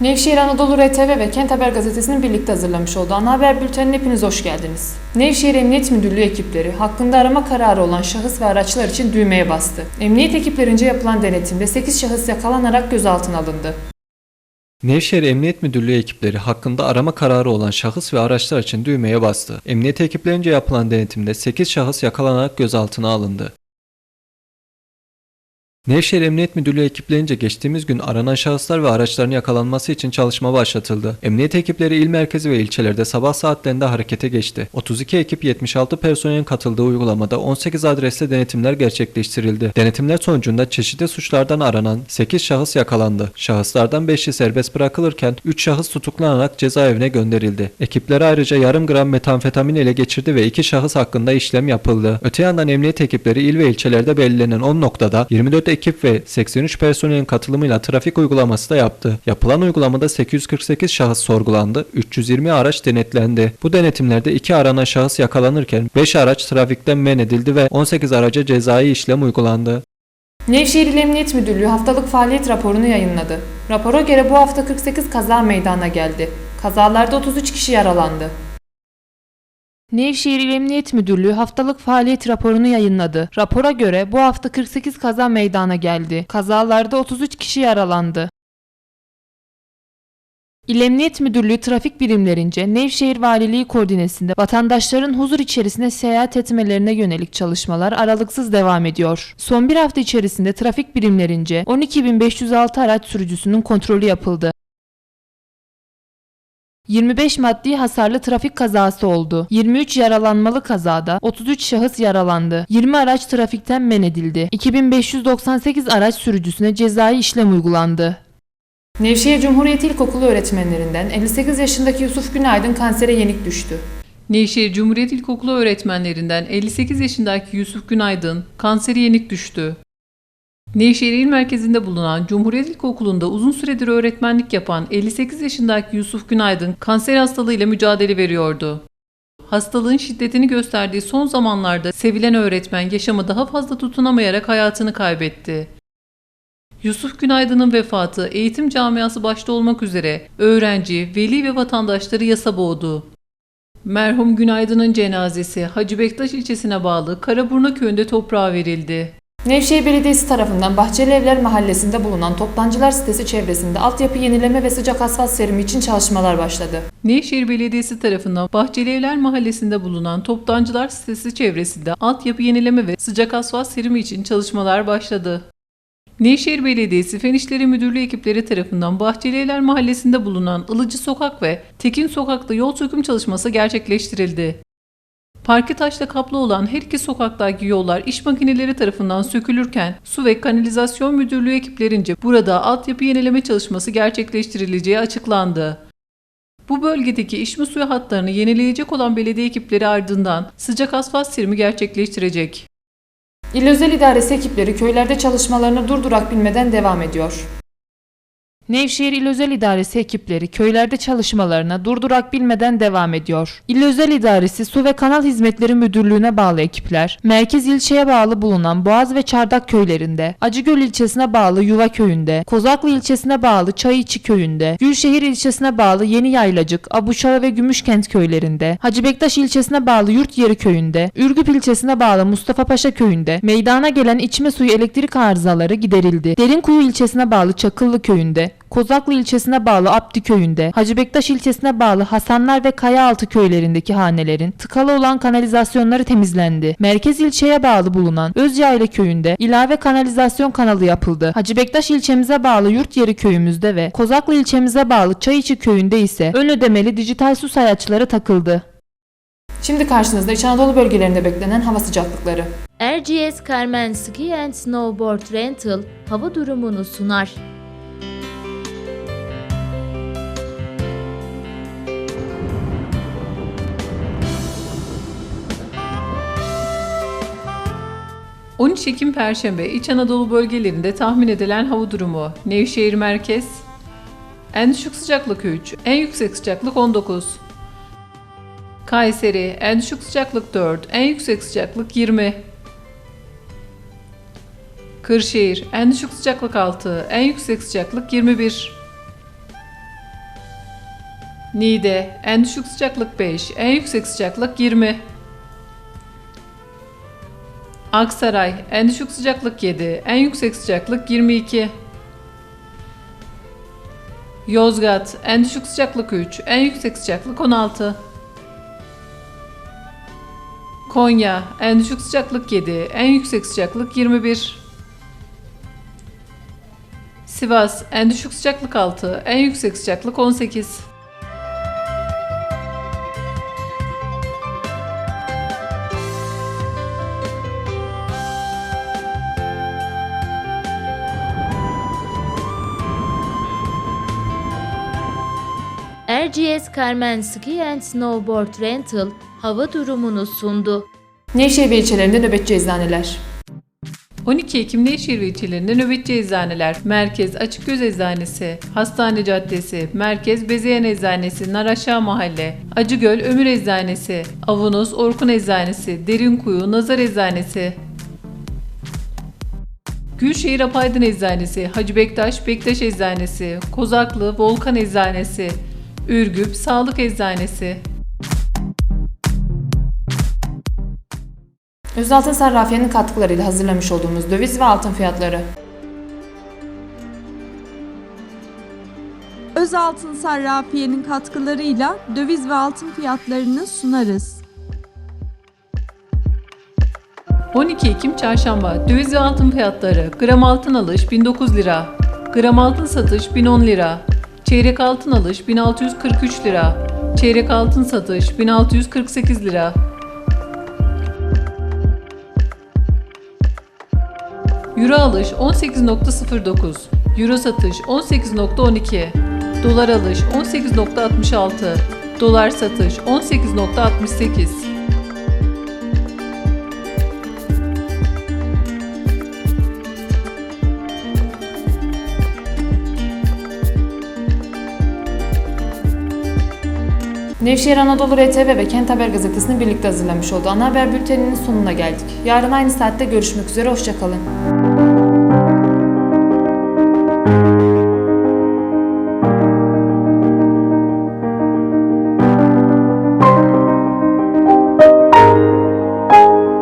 Nevşehir Anadolu RTV ve Kent Haber Gazetesi'nin birlikte hazırlamış olduğu ana haber bültenine hepiniz hoş geldiniz. Nevşehir Emniyet Müdürlüğü ekipleri hakkında arama kararı olan şahıs ve araçlar için düğmeye bastı. Emniyet ekiplerince yapılan denetimde 8 şahıs yakalanarak gözaltına alındı. Nevşehir Emniyet Müdürlüğü ekipleri hakkında arama kararı olan şahıs ve araçlar için düğmeye bastı. Emniyet ekiplerince yapılan denetimde 8 şahıs yakalanarak gözaltına alındı. Nevşehir Emniyet Müdürlüğü ekiplerince geçtiğimiz gün aranan şahıslar ve araçların yakalanması için çalışma başlatıldı. Emniyet ekipleri il merkezi ve ilçelerde sabah saatlerinde harekete geçti. 32 ekip 76 personelin katıldığı uygulamada 18 adreste denetimler gerçekleştirildi. Denetimler sonucunda çeşitli suçlardan aranan 8 şahıs yakalandı. Şahıslardan 5'i serbest bırakılırken 3 şahıs tutuklanarak cezaevine gönderildi. Ekipler ayrıca yarım gram metamfetamin ele geçirdi ve 2 şahıs hakkında işlem yapıldı. Öte yandan emniyet ekipleri il ve ilçelerde belirlenen 10 noktada 24 ekip ve 83 personelin katılımıyla trafik uygulaması da yaptı. Yapılan uygulamada 848 şahıs sorgulandı, 320 araç denetlendi. Bu denetimlerde 2 aranan şahıs yakalanırken 5 araç trafikten men edildi ve 18 araca cezai işlem uygulandı. Nevşehir İl Emniyet Müdürlüğü haftalık faaliyet raporunu yayınladı. Rapora göre bu hafta 48 kaza meydana geldi. Kazalarda 33 kişi yaralandı. Nevşehir İl Emniyet Müdürlüğü haftalık faaliyet raporunu yayınladı. Rapora göre bu hafta 48 kaza meydana geldi. Kazalarda 33 kişi yaralandı. İl Emniyet Müdürlüğü trafik birimlerince Nevşehir Valiliği koordinesinde vatandaşların huzur içerisinde seyahat etmelerine yönelik çalışmalar aralıksız devam ediyor. Son bir hafta içerisinde trafik birimlerince 12.506 araç sürücüsünün kontrolü yapıldı. 25 maddi hasarlı trafik kazası oldu. 23 yaralanmalı kazada 33 şahıs yaralandı. 20 araç trafikten men edildi. 2598 araç sürücüsüne cezai işlem uygulandı. Nevşehir Cumhuriyet İlkokulu öğretmenlerinden 58 yaşındaki Yusuf Günaydın kansere yenik düştü. Nevşehir Cumhuriyet İlkokulu öğretmenlerinden 58 yaşındaki Yusuf Günaydın kanseri yenik düştü. Nevşehir İl Merkezi'nde bulunan Cumhuriyet İlkokulu'nda uzun süredir öğretmenlik yapan 58 yaşındaki Yusuf Günaydın kanser hastalığıyla mücadele veriyordu. Hastalığın şiddetini gösterdiği son zamanlarda sevilen öğretmen yaşamı daha fazla tutunamayarak hayatını kaybetti. Yusuf Günaydın'ın vefatı eğitim camiası başta olmak üzere öğrenci, veli ve vatandaşları yasa boğdu. Merhum Günaydın'ın cenazesi Hacı Bektaş ilçesine bağlı Karaburna köyünde toprağa verildi. Nevşehir Belediyesi tarafından Bahçeli Evler Mahallesi'nde bulunan Toptancılar sitesi çevresinde altyapı yenileme ve sıcak asfalt serimi için çalışmalar başladı. Nevşehir Belediyesi tarafından Bahçeli Evler Mahallesi'nde bulunan Toptancılar sitesi çevresinde altyapı yenileme ve sıcak asfalt serimi için çalışmalar başladı. Nevşehir Belediyesi Fen İşleri Müdürlüğü ekipleri tarafından Bahçeli Evler Mahallesi'nde bulunan Ilıcı Sokak ve Tekin Sokak'ta yol söküm çalışması gerçekleştirildi. Parke taşla kaplı olan her iki sokaktaki yollar iş makineleri tarafından sökülürken Su ve Kanalizasyon Müdürlüğü ekiplerince burada altyapı yenileme çalışması gerçekleştirileceği açıklandı. Bu bölgedeki içme suyu hatlarını yenileyecek olan belediye ekipleri ardından sıcak asfalt serimi gerçekleştirecek. İl Özel İdaresi ekipleri köylerde çalışmalarını durdurak bilmeden devam ediyor. Nevşehir İl Özel İdaresi ekipleri köylerde çalışmalarına durdurak bilmeden devam ediyor. İl Özel İdaresi Su ve Kanal Hizmetleri Müdürlüğü'ne bağlı ekipler, merkez ilçeye bağlı bulunan Boğaz ve Çardak köylerinde, Acıgöl ilçesine bağlı Yuva köyünde, Kozaklı ilçesine bağlı Çayıçı köyünde, Gülşehir ilçesine bağlı Yeni Yaylacık, Abuşağı ve Gümüşkent köylerinde, Hacı Bektaş ilçesine bağlı Yurtyeri köyünde, Ürgüp ilçesine bağlı Mustafa Paşa köyünde meydana gelen içme suyu elektrik arızaları giderildi. Derinkuyu ilçesine bağlı Çakıllı köyünde, Kozaklı ilçesine bağlı Abdi köyünde, Hacı Bektaş ilçesine bağlı Hasanlar ve Kayaaltı köylerindeki hanelerin tıkalı olan kanalizasyonları temizlendi. Merkez ilçeye bağlı bulunan Özyayla köyünde ilave kanalizasyon kanalı yapıldı. Hacı Bektaş ilçemize bağlı Yurtyeri köyümüzde ve Kozaklı ilçemize bağlı Çayiçi köyünde ise ön ödemeli dijital su sayaçları takıldı. Şimdi karşınızda İç Anadolu bölgelerinde beklenen hava sıcaklıkları. RGS Carmen Ski and Snowboard Rental hava durumunu sunar. – 13 Ekim Perşembe İç Anadolu bölgelerinde tahmin edilen hava durumu. Nevşehir Merkez En düşük sıcaklık 3, en yüksek sıcaklık 19 Kayseri en düşük sıcaklık 4, en yüksek sıcaklık 20 Kırşehir en düşük sıcaklık 6, en yüksek sıcaklık 21 Niğde en düşük sıcaklık 5, en yüksek sıcaklık 20. Aksaray en düşük sıcaklık 7, en yüksek sıcaklık 22. Yozgat en düşük sıcaklık 3, en yüksek sıcaklık 16. Konya en düşük sıcaklık 7, en yüksek sıcaklık 21. Sivas en düşük sıcaklık 6, en yüksek sıcaklık 18. RGS Carmen Ski and Snowboard Rental hava durumunu sundu. Nevşehir ve ilçelerinde nöbetçi eczaneler. 12 Ekim Nevşehir ve ilçelerinde nöbetçi eczaneler, Merkez Açık Göz Eczanesi, Hastane Caddesi, Merkez Bezeyen Eczanesi, Naraşağı Mahalle, Acıgöl Ömür Eczanesi, Avanos Orkun Eczanesi, Derinkuyu Nazar Eczanesi, Gülşehir Apaydın Eczanesi, Hacı Bektaş Bektaş Eczanesi, Kozaklı Volkan Eczanesi, Ürgüp Sağlık Eczanesi, Özaltın Sarrafiye'nin katkılarıyla hazırlamış olduğumuz döviz ve altın fiyatları. Özaltın Sarrafiye'nin katkılarıyla döviz ve altın fiyatlarını sunarız. 12 Ekim Çarşamba. Döviz ve altın fiyatları. Gram altın alış 1009 lira. Gram altın satış 1010 lira Çeyrek altın alış 1643 lira. Çeyrek altın satış 1648 lira. Euro alış 18.09 Euro satış 18.12 Dolar alış 18.66 Dolar satış 18.68 Nevşehir Anadolu RTV ve Kent Haber Gazetesi'nin birlikte hazırlamış olduğu ana haber bülteninin sonuna geldik. Yarın aynı saatte görüşmek üzere, hoşçakalın.